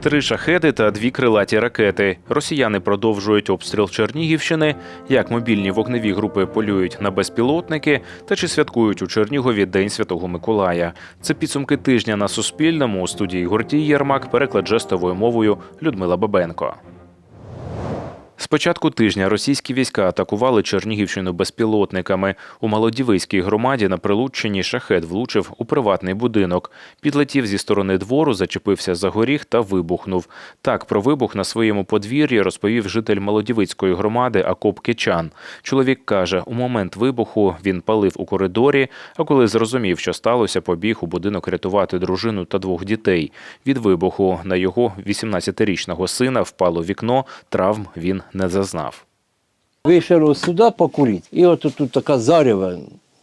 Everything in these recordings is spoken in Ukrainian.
Три шахеди та дві крилаті ракети. Росіяни продовжують обстріл Чернігівщини. Як мобільні вогневі групи полюють на безпілотники та чи святкують у Чернігові День Святого Миколая. Це підсумки тижня на Суспільному. У студії Гуртій Єрмак переклад жестовою мовою Людмила Бабенко. З початку тижня російські війська атакували Чернігівщину безпілотниками. У Молодівийській громаді на Прилуччині шахет влучив у приватний будинок. Підлетів зі сторони двору, зачепився за горіх та вибухнув. Так про вибух на своєму подвір'ї розповів житель Молодівицької громади Акоп Кичан. Чоловік каже, у момент вибуху він палив у коридорі, а коли зрозумів, що сталося, побіг у будинок рятувати дружину та двох дітей. Від вибуху на його 18-річного сина впало вікно, травм він не зазнав. Вийшов сюди покурити, і от тут така.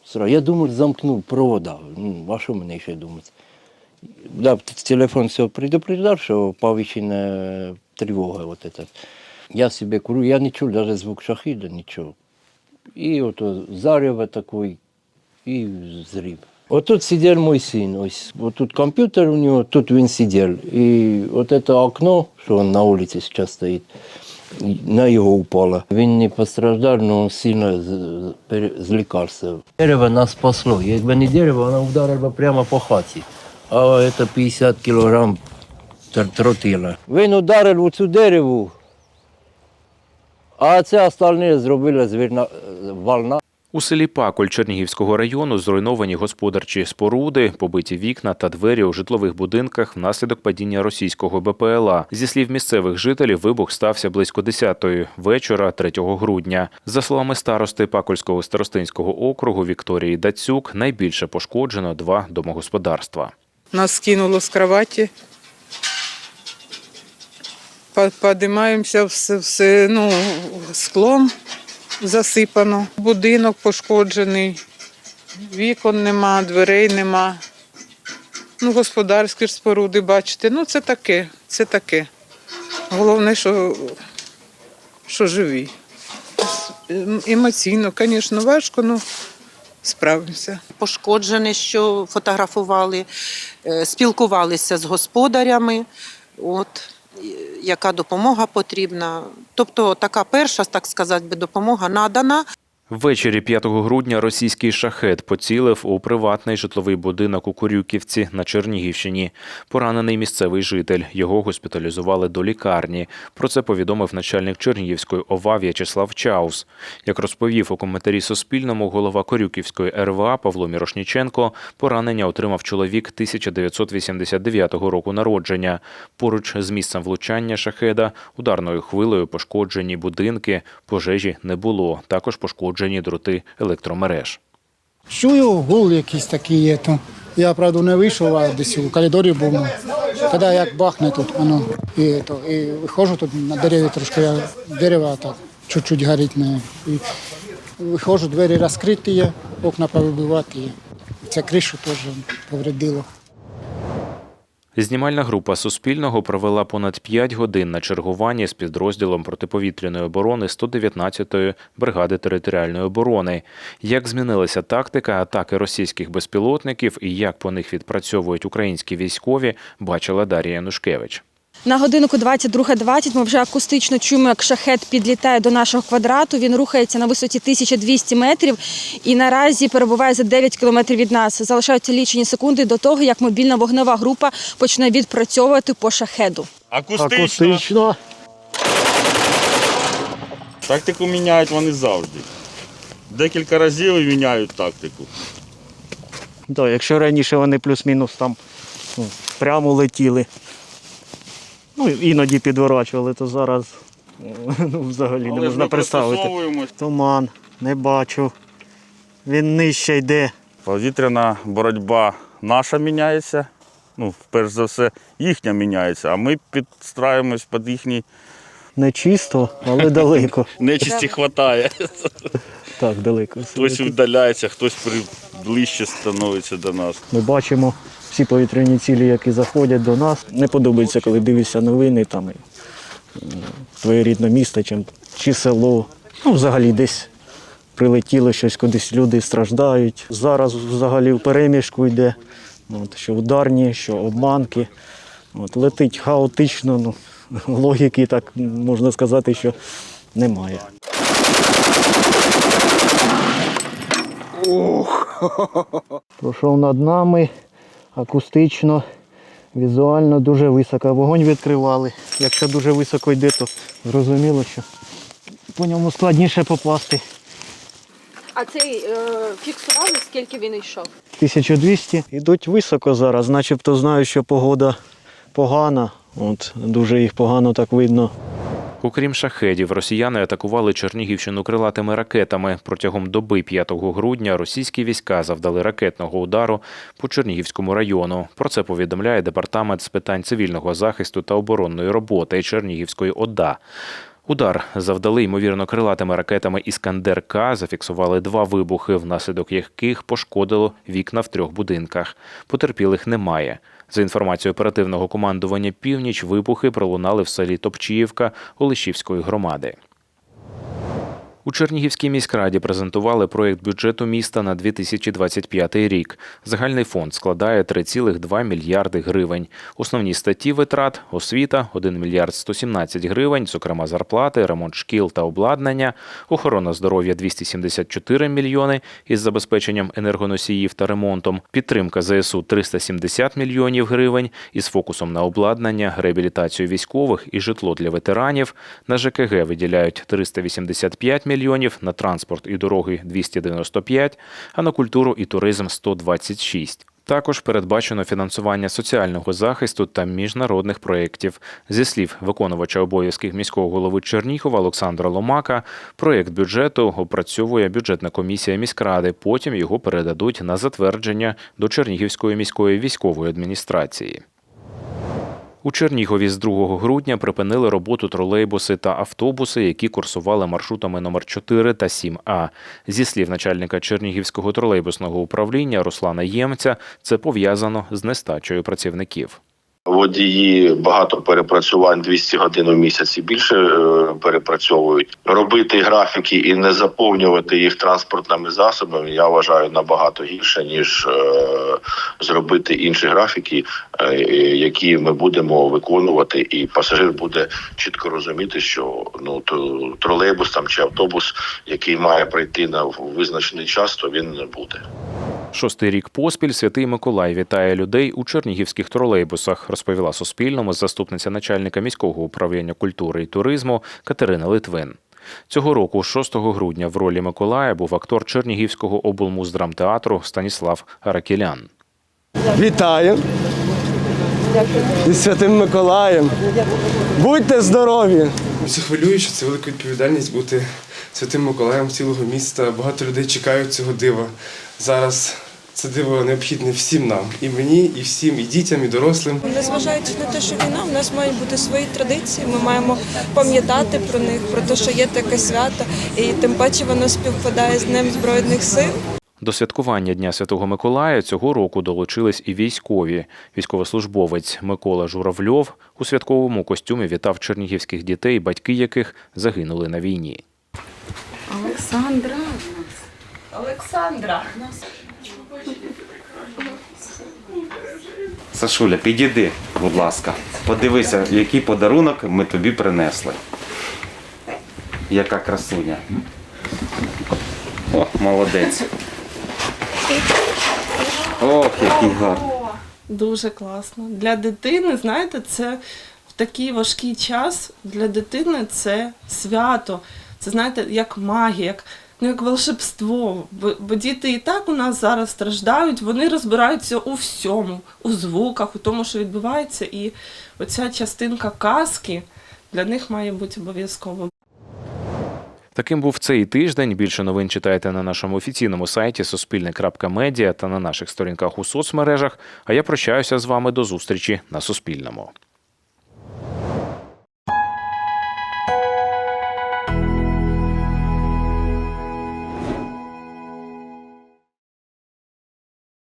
Сразу. Я думаю, замкнув провода. Ну, а що мені ще думати? Да, телефон все предупреждав, що повищена тривога. Вот этот. Я себе курю, я не чув навіть звук шахіда, нічого. І от зарево такий, і зрив. Отут сидів мій син, ось отут комп'ютер у нього, тут він сидів. І от це окно, що він на вулиці зараз стоїть, на його упала. Він не постраждав, але сильно злікався. Дерево нас спасло. Якби не дерево, воно вдарило прямо по хаті. А це 50 кілограм тротила. Він ударив у цю дереву, а це остальне зробила звірна волна. У селі Паколь Чернігівського району зруйновані господарчі споруди, побиті вікна та двері у житлових будинках внаслідок падіння російського БПЛА. Зі слів місцевих жителів, вибух стався близько 10-ї вечора 3 грудня. За словами старости Пакольського старостинського округу Вікторії Дацюк, найбільше пошкоджено два домогосподарства. Нас скинуло з кроваті. По- Подимаємося все, все ну, склом засипано. Будинок пошкоджений, вікон нема, дверей нема. Ну, господарські споруди, бачите. Ну, це таке, це таке. Головне, що, що живі. Ем- Емоційно, звісно, важко, але справимося. пошкоджене, що фотографували, е, спілкувалися з господарями. От яка допомога потрібна. Тобто така перша, так сказати, допомога надана. Ввечері 5 грудня російський шахет поцілив у приватний житловий будинок у Курюківці на Чернігівщині. Поранений місцевий житель. Його госпіталізували до лікарні. Про це повідомив начальник Чернігівської ОВА В'ячеслав Чаус. Як розповів у коментарі Суспільному голова Корюківської РВА Павло Мірошніченко, поранення отримав чоловік 1989 року народження. Поруч з місцем влучання шахеда ударною хвилею пошкоджені будинки, пожежі не було. Також пошкоджені дроти електромереж. Чую, гул якийсь такий є. То. Я, правда, не вийшов, а десь у коридорі був. Ну, Коли як бахне тут, воно, і, то, і виходжу тут на дереві трошки, я, дерево так чуть-чуть горить. Не, і виходжу, двері розкриті є, окна повибивати. Ця кришу теж повредило. Знімальна група Суспільного провела понад 5 годин на чергуванні з підрозділом протиповітряної оборони 119-ї бригади територіальної оборони. Як змінилася тактика атаки російських безпілотників і як по них відпрацьовують українські військові, бачила Дар'я Янушкевич. На годиннику 22.20 ми вже акустично чуємо, як шахет підлітає до нашого квадрату. Він рухається на висоті 1200 метрів і наразі перебуває за 9 кілометрів від нас. Залишаються лічені секунди до того, як мобільна вогнева група почне відпрацьовувати по шахеду. Акустично. Акустично. Тактику міняють вони завжди. Декілька разів і міняють тактику. Да, якщо раніше вони плюс-мінус там ну, прямо летіли, ну іноді підворачували, то зараз ну, взагалі не можна представити. Туман, не бачу. Він нижче йде. Повітряна боротьба наша міняється. Ну, перш за все, їхня міняється, а ми підстраюємось під їхній Не чисто, але далеко. нечисті хватає. Так, далеко. Хтось віддаляється, хтось ближче становиться до нас. Ми бачимо всі повітряні цілі, які заходять до нас. Не подобається, коли дивишся новини, там твоє рідне місто чи, чи село. Ну, взагалі десь прилетіло щось, кудись люди страждають. Зараз взагалі в переміжку йде, От, що ударні, що обманки. От, летить хаотично, ну, логіки, так можна сказати, що немає. Пройшов над нами акустично, візуально дуже високо. Вогонь відкривали. Якщо дуже високо йде, то зрозуміло, що по ньому складніше попасти. А цей е, фіксували, скільки він йшов? 1200. Ідуть високо зараз, начебто знаю, що погода погана. От, дуже їх погано так видно. Окрім шахедів, росіяни атакували Чернігівщину крилатими ракетами. Протягом доби 5 грудня російські війська завдали ракетного удару по Чернігівському району. Про це повідомляє департамент з питань цивільного захисту та оборонної роботи Чернігівської ОДА. Удар завдали ймовірно крилатими ракетами Іскандер К. Зафіксували два вибухи, внаслідок яких пошкодило вікна в трьох будинках. Потерпілих немає. За інформацією оперативного командування Північ, вибухи пролунали в селі Топчіївка Олешівської громади. У Чернігівській міськраді презентували проєкт бюджету міста на 2025 рік. Загальний фонд складає 3,2 мільярди гривень. Основні статті витрат – освіта – 1 мільярд 117 гривень, зокрема зарплати, ремонт шкіл та обладнання, охорона здоров'я – 274 мільйони із забезпеченням енергоносіїв та ремонтом, підтримка ЗСУ – 370 мільйонів гривень із фокусом на обладнання, реабілітацію військових і житло для ветеранів. На ЖКГ виділяють 385 мільйонів, на транспорт і дороги 295, а на культуру і туризм 126. Також передбачено фінансування соціального захисту та міжнародних проєктів. Зі слів виконувача обов'язків міського голови Чернігова Олександра Ломака, проєкт бюджету опрацьовує бюджетна комісія міськради. Потім його передадуть на затвердження до Чернігівської міської військової адміністрації. У Чернігові з 2 грудня припинили роботу тролейбуси та автобуси, які курсували маршрутами номер 4 та 7А. Зі слів начальника Чернігівського тролейбусного управління Руслана Ємця, це пов'язано з нестачею працівників. Водії багато перепрацювань 200 годин у місяць і більше е, перепрацьовують. Робити графіки і не заповнювати їх транспортними засобами. Я вважаю набагато гірше ніж е, зробити інші графіки, е, які ми будемо виконувати, і пасажир буде чітко розуміти, що ну то тролейбус там чи автобус, який має прийти на визначений час, то він не буде. Шостий рік поспіль святий Миколай вітає людей у чернігівських тролейбусах, розповіла Суспільному заступниця начальника міського управління культури і туризму Катерина Литвин. Цього року, 6 грудня, в ролі Миколая був актор Чернігівського облмуздрамтеатру Станіслав Аракілян. Вітаю. Із Святим Миколаєм. Будьте здорові! Це хвилююче, це велика відповідальність бути святим Миколаєм цілого міста. Багато людей чекають цього дива. Зараз це диво необхідне всім нам, і мені, і всім, і дітям, і дорослим. Незважаючи на те, що війна, в нас мають бути свої традиції. Ми маємо пам'ятати про них, про те, що є таке свято, і тим паче воно співпадає з Днем Збройних сил. До святкування Дня Святого Миколая цього року долучились і військові. Військовослужбовець Микола Журавльов у святковому костюмі вітав чернігівських дітей, батьки яких загинули на війні. Олександра. Олександра. Сашуля, підійди, будь ласка. Подивися, який подарунок ми тобі принесли. Яка красуня. О, молодець. Ох, який гарний. Дуже класно. Для дитини, знаєте, це в такий важкий час для дитини це свято. Це знаєте, як магія, як, ну, як волшебство. Бо, діти і так у нас зараз страждають, вони розбираються у всьому, у звуках, у тому, що відбувається. І оця частинка казки для них має бути обов'язково. Таким був цей тиждень. Більше новин читайте на нашому офіційному сайті Суспільне.Медіа та на наших сторінках у соцмережах. А я прощаюся з вами до зустрічі на Суспільному.